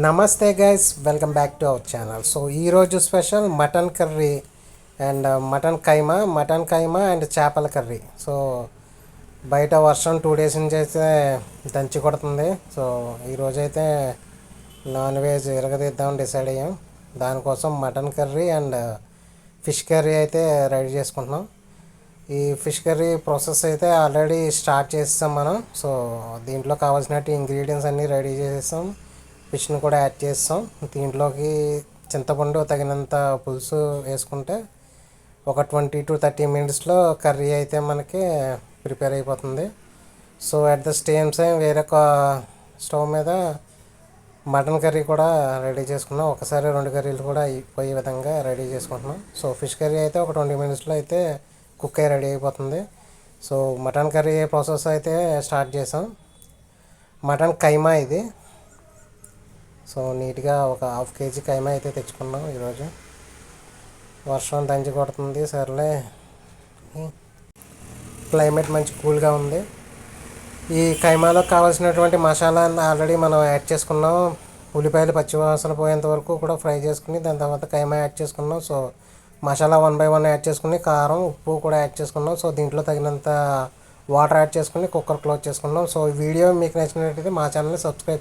నమస్తే guys welcome back to our channel so ఈరోజు special mutton curry and uh, mutton keema mutton keema and చేపల curry. So బయట వర్షం two days నుంచి అయితే దంచి కొడుతుంది. సో ఈరోజైతే నాన్ వెజ్ ఇరగదీద్దామని డిసైడ్ అయ్యాం. దానికోసం mutton curry and fish curry అయితే రెడీ చేసుకుంటున్నాం. ఈ ఫిష్ కర్రీ ప్రాసెస్ అయితే ఆల్రెడీ స్టార్ట్ చేస్తాం మనం. సో దీంట్లో కావాల్సినట్టు ఇంగ్రీడియంట్స్ అన్నీ రెడీ చేసేసాం. ఫిష్ని కూడా యాడ్ చేస్తాం. దీంట్లోకి చింతపండు తగినంత పులుసు వేసుకుంటే ఒక ట్వంటీ టు థర్టీ మినిట్స్లో కర్రీ అయితే మనకి ప్రిపేర్ అయిపోతుంది. So at the same same వేరొక స్టవ్ మీద మటన్ కర్రీ కూడా రెడీ చేసుకున్నాం. ఒకసారి రెండు కర్రీలు కూడా అయిపోయే విధంగా రెడీ చేసుకుంటున్నాం. సో ఫిష్ కర్రీ అయితే ఒక ట్వంటీ మినిట్స్లో అయితే కుక్ అయ్యి రెడీ అయిపోతుంది. సో మటన్ కర్రీ ప్రాసెస్ అయితే స్టార్ట్ చేసాం. మటన్ కైమా ఇది. సో నీట్గా ఒక హాఫ్ కేజీ కైమా అయితే తెచ్చుకున్నాం ఈరోజు. వర్షం దంచి కొడుతుంది సర్లే. క్లైమేట్ మంచి కూల్గా ఉంది. ఈ కైమాలో కావాల్సినటువంటి మసాలా ఆల్రెడీ మనం యాడ్ చేసుకున్నాం. ఉల్లిపాయలు పచ్చివాసన పోయేంత వరకు కూడా ఫ్రై చేసుకుని దాని తర్వాత కైమా యాడ్ చేసుకున్నాం. So masala one by one add చేసుకుని కారం ఉప్పు కూడా యాడ్ చేసుకున్నాం. సో దీంట్లో తగినంత వాటర్ యాడ్ చేసుకుని కుక్కర్ క్లోజ్ చేసుకున్నాం. సో ఈ వీడియో మీకు నచ్చినట్లయితే మా ఛానల్ని సబ్స్క్రైబ్